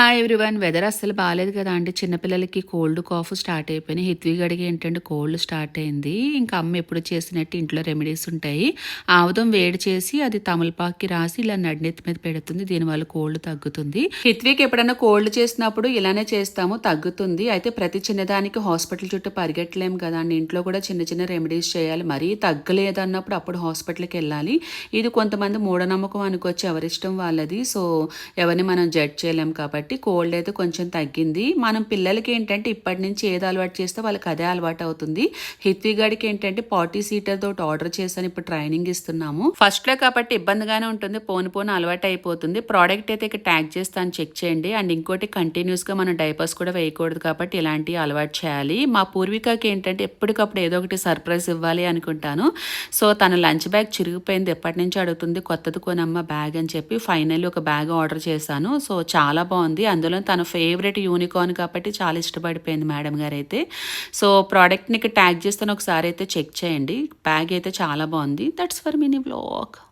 Hi everyone weather అస్సలు బాగాలేదు కదా అంటే చిన్నపిల్లలకి కోల్డ్ కాఫ్ స్టార్ట్ అయిపోయినాయి. హిత్వి గడికి ఏంటంటే కోల్డ్ స్టార్ట్ అయింది. ఇంకా అమ్మ ఎప్పుడు చేసినట్టు ఇంట్లో రెమెడీస్ ఉంటాయి. ఆముదం వేడి చేసి అది తమలపాకి రాసి ఇలా నడినెత్తి మీద పెడుతుంది. దీనివల్ల కోల్డ్ తగ్గుతుంది. హిత్వీకి ఎప్పుడైనా కోల్డ్ చేసినప్పుడు ఇలానే చేస్తాము. తగ్గుతుంది. అయితే ప్రతి చిన్నదానికి హాస్పిటల్ చుట్టూ పరిగెట్టలేము కదా అండి. ఇంట్లో కూడా చిన్న చిన్న రెమెడీస్ చేయాలి. మరీ తగ్గలేదు అన్నప్పుడు అప్పుడు హాస్పిటల్కి వెళ్ళాలి. ఇది కొంతమంది మూఢనమ్మకం అనుకోవచ్చు. ఎవరిష్టం వాళ్ళది. సో ఎవరిని మనం జడ్జ్ చేయలేం కాబట్టి. కోల్డ్ అయితే కొంచెం తగ్గింది. మనం పిల్లలకి ఏంటంటే ఇప్పటి నుంచి ఏది అలవాటు చేస్తే వాళ్ళకి అదే అలవాటు అవుతుంది. హిత్వి గడికి ఏంటంటే పార్టీ సీటర్ తోటి ఆర్డర్ చేశాను ఇప్పుడు ట్రైనింగ్ ఇస్తున్నాము. ఫస్ట్లో కాబట్టి ఇబ్బందిగానే ఉంటుంది. పోను పోను అలవాటు అయిపోతుంది. ప్రోడక్ట్ అయితే ఇక్కడ ట్యాగ్ చేస్తాను చెక్ చేయండి. అండ్ ఇంకోటి కంటిన్యూస్గా మనం డైపర్స్ కూడా వేయకూడదు కాబట్టి ఇలాంటివి అలవాటు చేయాలి. మా పూర్వికకి ఏంటంటే ఎప్పటికప్పుడు ఏదో ఒకటి సర్ప్రైజ్ ఇవ్వాలి అనుకుంటాను. సో తన లంచ్ బ్యాగ్ చిరిగిపోయింది. ఎప్పటి నుంచి అడుగుతుంది కొత్తది కొనమ్మ బ్యాగ్ అని చెప్పి ఫైనల్లీ ఒక బ్యాగ్ ఆర్డర్ చేశాను. సో చాలా బాగుంది. అందులో తన ఫేవరెట్ యూనికార్న్ కాబట్టి చాలా ఇష్టపడిపోయింది మేడం గారు అయితే సో ప్రోడక్ట్ని ట్యాగ్ చేస్తాను. ఒకసారి అయితే చెక్ చేయండి. బ్యాగ్ అయితే చాలా బాగుంది. That's for mini blog